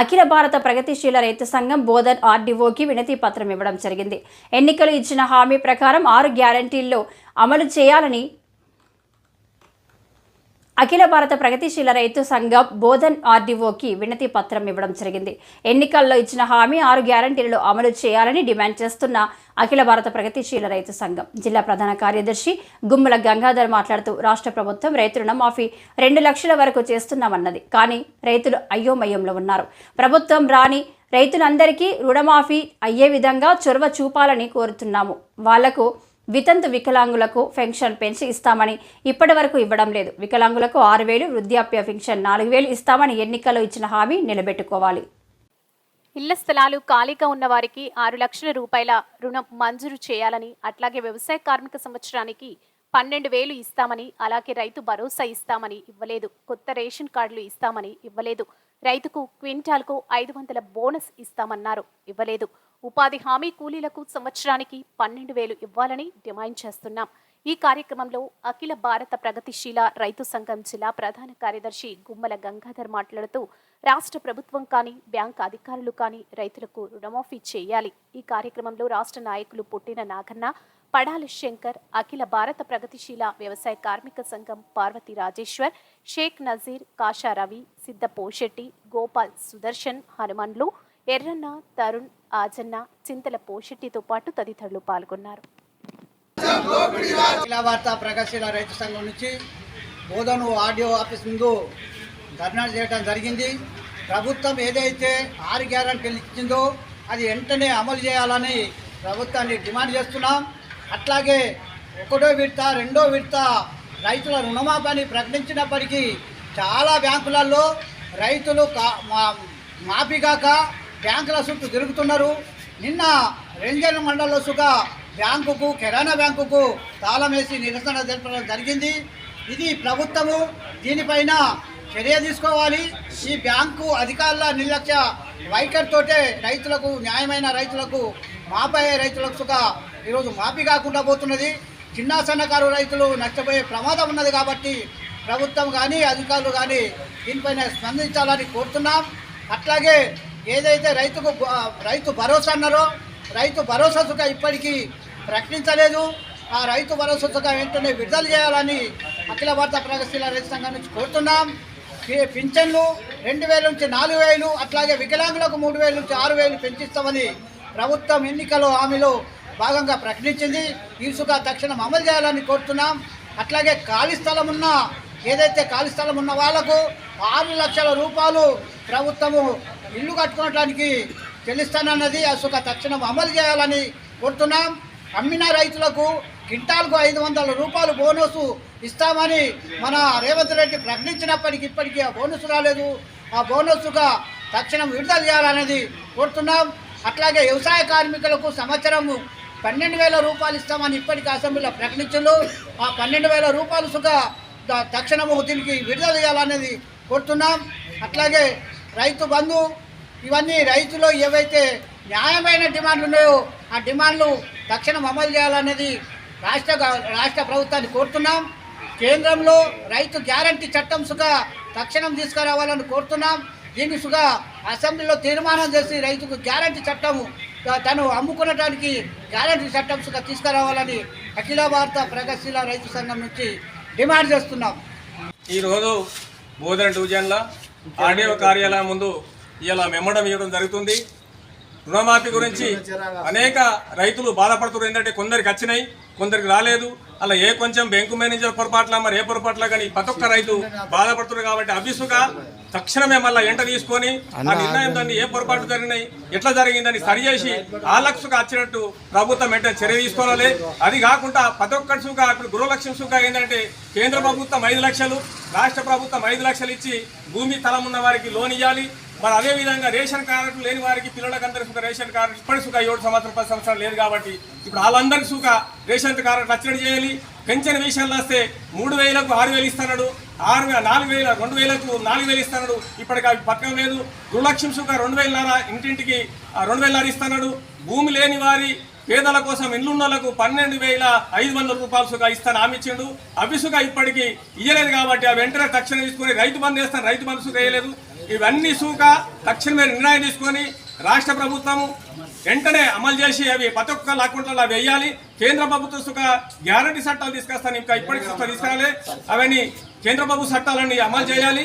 అఖిల భారత ప్రగతిశీల రైతు సంఘం బోధన్ ఆర్డీఓకి వినతి పత్రం ఇవ్వడం జరిగింది. ఎన్నికలు ఇచ్చిన హామీ ప్రకారం ఆరు గ్యారంటీల్లో అమలు చేయాలని అఖిల భారత ప్రగతిశీల రైతు సంఘం బోధన్ ఆర్డీఓకి వినతి పత్రం ఇవ్వడం జరిగింది. ఎన్నికల్లో ఇచ్చిన హామీ ఆరు గ్యారంటీలు అమలు చేయాలని డిమాండ్ చేస్తున్న అఖిల భారత ప్రగతిశీల రైతు సంఘం జిల్లా ప్రధాన కార్యదర్శి గుమ్మల గంగాధర్ మాట్లాడుతూ రాష్ట్ర ప్రభుత్వం రైతు రుణమాఫీ రెండు లక్షల వరకు చేస్తున్నామన్నది. కానీ రైతులు అయోమయంలో ఉన్నారు. ప్రభుత్వం రాని రైతులందరికీ రుణమాఫీ అయ్యే విధంగా చొరవ చూపాలని కోరుతున్నాము. వాళ్ళకు వితంతు వికలాంగులకు పెన్షన్ పెంచి ఇస్తామని ఇప్పటి వరకు ఇవ్వడం లేదు. వికలాంగులకు ఆరు వేలు వృద్ధాప్య పెన్షన్ నాలుగు వేలు ఇస్తామని ఎన్నికల్లో ఇచ్చిన హామీ నిలబెట్టుకోవాలి. ఇళ్ళ స్థలాలు ఖాళీగా ఉన్న వారికి ఆరు లక్షల రూపాయల రుణం మంజూరు చేయాలని అట్లాగే వ్యవసాయ కార్మిక సంవత్సరానికి పన్నెండు వేలు ఇస్తామని అలాగే రైతు భరోసా ఇస్తామని ఇవ్వలేదు. కొత్త రేషన్ కార్డులు ఇస్తామని ఇవ్వలేదు. రైతుకు క్వింటాల్కు ఐదు వందల బోనస్ ఇస్తామన్నారు. ఇవ్వలేదు. ఉపాధి హామీ కూలీలకు సంవత్సరానికి పన్నెండు వేలు ఇవ్వాలని డిమాండ్ చేస్తున్నాం. ఈ కార్యక్రమంలో అఖిల భారత ప్రగతిశీల రైతు సంఘం జిల్లా ప్రధాన కార్యదర్శి గుమ్మల గంగాధర్ మాట్లాడుతూ రాష్ట్ర ప్రభుత్వం కానీ బ్యాంక్ అధికారులు కానీ రైతులకు రుణమాఫీ చేయాలి. ఈ కార్యక్రమంలో రాష్ట్ర నాయకులు పుట్టిన నాగన్న పడాలి శంకర్ అఖిల భారత ప్రగతిశీల వ్యవసాయ కార్మిక సంఘం పార్వతి రాజేశ్వర్ షేక్ నజీర్ కాషా రవి సిద్ధ పోషెట్టి గోపాల్ సుదర్శన్ హనుమన్లు ఎర్రన్న తరుణ్ ఆజన్న చింతల పోషెట్టితో పాటు తదితరులు పాల్గొన్నారు. వార్త భారత ప్రగతిశీల రైతు సంఘం నుంచి బోధను ఆడియో ఆఫీస్ ముందు ధర్నా చేయడం జరిగింది. ప్రభుత్వం ఏదైతే ఆరు గ్యారంటీలు ఇచ్చిందో అది వెంటనే అమలు చేయాలని ప్రభుత్వాన్ని డిమాండ్ చేస్తున్నాం. అట్లాగే ఒకటో విడత రెండో విడత రైతుల రుణమాఫీని ప్రకటించినప్పటికీ చాలా బ్యాంకులలో రైతులు కా- మా- మాఫీ కాక బ్యాంకుల చుట్టూ తిరుగుతున్నారు. నిన్న రంజన్ మండలంలో సుగా బ్యాంకుకు కిరాణా బ్యాంకుకు తాళం వేసి నిరసన తెలపడం జరిగింది. ఇది ప్రభుత్వము దీనిపైన చర్య తీసుకోవాలి. ఈ బ్యాంకు అధికారుల నిర్లక్ష్య వైఖరితోటే రైతులకు న్యాయమైన రైతులకు మాపయ్యే రైతులకు సుగా ఈరోజు మాఫీ కాకుండా పోతున్నది. చిన్న సన్నకారు రైతులు నష్టపోయే ప్రమాదం ఉన్నది కాబట్టి ప్రభుత్వం కానీ అధికారులు కానీ దీనిపైన స్పందించాలని కోరుతున్నాం. అట్లాగే ఏదైతే రైతుకు రైతు భరోసా అన్నారో రైతు భరోసా సుఖ ఇప్పటికీ ప్రకటించలేదు. ఆ రైతు భరోసా సుఖ వెంటనే విడుదల చేయాలని అఖిల భారత ప్రగతిశీల రైతు సంఘం నుంచి కోరుతున్నాం. పింఛన్లు రెండు వేల నుంచి నాలుగు వేలు అట్లాగే వికలాంగులకు మూడు వేల నుంచి ఆరు వేలు పెంచిస్తామని ప్రభుత్వం ఎన్నికల హామీలో భాగంగా ప్రకటించింది. ఇసుక తక్షణం అమలు చేయాలని కోరుతున్నాం. అట్లాగే ఖాళీ స్థలం ఉన్న ఏదైతే ఖాళీ స్థలం ఉన్న వాళ్ళకు ఆరు లక్షల రూపాయలు ప్రభుత్వము ఇల్లు కట్టుకోవడానికి చెల్లిస్తానన్నది అసలు తక్షణం అమలు చేయాలని కోరుతున్నాం. అమ్మిన రైతులకు క్వింటాల్కు ఐదు వందల రూపాయలు బోనస్ ఇస్తామని మన రేవంత్ రెడ్డి ప్రకటించినప్పటికీ ఇప్పటికీ ఆ బోనస్ రాలేదు. ఆ బోనస్గా తక్షణం విడుదల చేయాలనేది కోరుతున్నాం. అట్లాగే వ్యవసాయ కార్మికులకు సంవత్సరము పన్నెండు వేల రూపాయలు ఇస్తామని ఇప్పటికీ అసెంబ్లీలో ప్రకటించారు ఆ పన్నెండు వేల రూపాయలు సుగా తక్షణము దీనికి విడుదల చేయాలనేది కోరుతున్నాం. అట్లాగే రైతు బంధు ఇవన్నీ రైతులు ఏవైతే న్యాయమైన డిమాండ్లు ఉన్నాయో ఆ డిమాండ్లు తక్షణం అమలు చేయాలనేది రాష్ట్ర రాష్ట్ర ప్రభుత్వాన్ని కోరుతున్నాం. కేంద్రంలో రైతు గ్యారంటీ చట్టం సుగా తక్షణం తీసుకురావాలని కోరుతున్నాం. దీన్ని సుగా అసెంబ్లీలో తీర్మానం చేసి రైతుకు గ్యారంటీ చట్టం తను అమ్ముకునడానికి గ్యారంటీ చట్టం సుగా తీసుకురావాలని అఖిల భారత ప్రగతిశీల రైతు సంఘం నుంచి డిమాండ్ చేస్తున్నాం. ఈరోజు బోధన డివిజన్ల ఆర్డీఓ కార్యాలయం ముందు ఇలా మెమ్మడం ఇవ్వడం జరుగుతుంది. రుణమాఫీ గురించి అనేక రైతులు బాధపడుతున్నారు. ఏంటంటే కొందరికి వచ్చినాయి కొందరికి రాలేదు. అలా ఏ కొంచెం బ్యాంకు మేనేజర్ పొరపాట్ల మరి ఏ పొరపాట్ల కానీ ప్రతి ఒక్క రైతు బాధపడుతున్నారు కాబట్టి అభిసుగా తక్షణమే మళ్ళీ ఎంట తీసుకొని ఆ నిర్ణయం దాన్ని ఏ పొరపాటు జరిగినాయి ఎట్లా జరిగిందని సరిచేసి ఆ వచ్చినట్టు ప్రభుత్వం వెంటనే చర్య తీసుకోవాలి. అది కాకుండా ప్రతి ఒక్కటి సుగా ఇప్పుడు గృహలక్ష్యం సుగా ఏంటంటే కేంద్ర ప్రభుత్వం ఐదు లక్షలు రాష్ట్ర ప్రభుత్వం ఐదు లక్షలు ఇచ్చి భూమి స్థలం ఉన్న వారికి లోన్ ఇవ్వాలి. మరి అదే విధంగా రేషన్ కార్డు లేని వారికి పిల్లలకందరికీ సుఖ రేషన్ కార్డు ఇప్పటి సుఖ ఏడు సంవత్సరం పది సంవత్సరాలు లేదు కాబట్టి ఇప్పుడు వాళ్ళందరికీ సుఖ రేషన్ కార్డు రచ్చడి చేయాలి. పెన్షన్ విషయంలో వస్తే మూడు వేలకు ఆరు వేలు ఇస్తున్నాడు ఆరు నాలుగు వేల రెండు వేలకు నాలుగు వేలు ఇస్తున్నాడు. ఇప్పటికి అవి పక్కన లేదు. గృహలక్ష్యం సుఖ రెండు వేలన్నర ఇంటింటికి ఆ రెండు వేలన్నర ఇస్తున్నాడు. భూమి లేని వారి పేదల కోసం ఇల్లున్నోళ్ళకు పన్నెండు వేల ఐదు వందల రూపాయలు సుఖ ఇస్తాను హామీ ఇచ్చిండు. అవి సుఖ ఇప్పటికీ ఇయ్యలేదు కాబట్టి ఆ వెంటనే తక్షణం తీసుకుని రైతు బంధు వేస్తాను రైతు బంధు సుఖ వేయలేదు. ఇవన్నీ సూక తక్షణమే నిర్ణయం తీసుకొని రాష్ట్ర ప్రభుత్వము వెంటనే అమలు చేసి అవి ప్రతి ఒక్క అకౌంట్లలో అవి వేయాలి. కేంద్ర ప్రభుత్వం సుఖ గ్యారంటీ చట్టాలు తీసుకొస్తాను. ఇంకా ఇప్పటికీ తీసుకురాలి. అవన్నీ కేంద్ర ప్రభుత్వ చట్టాలన్నీ అమలు చేయాలి.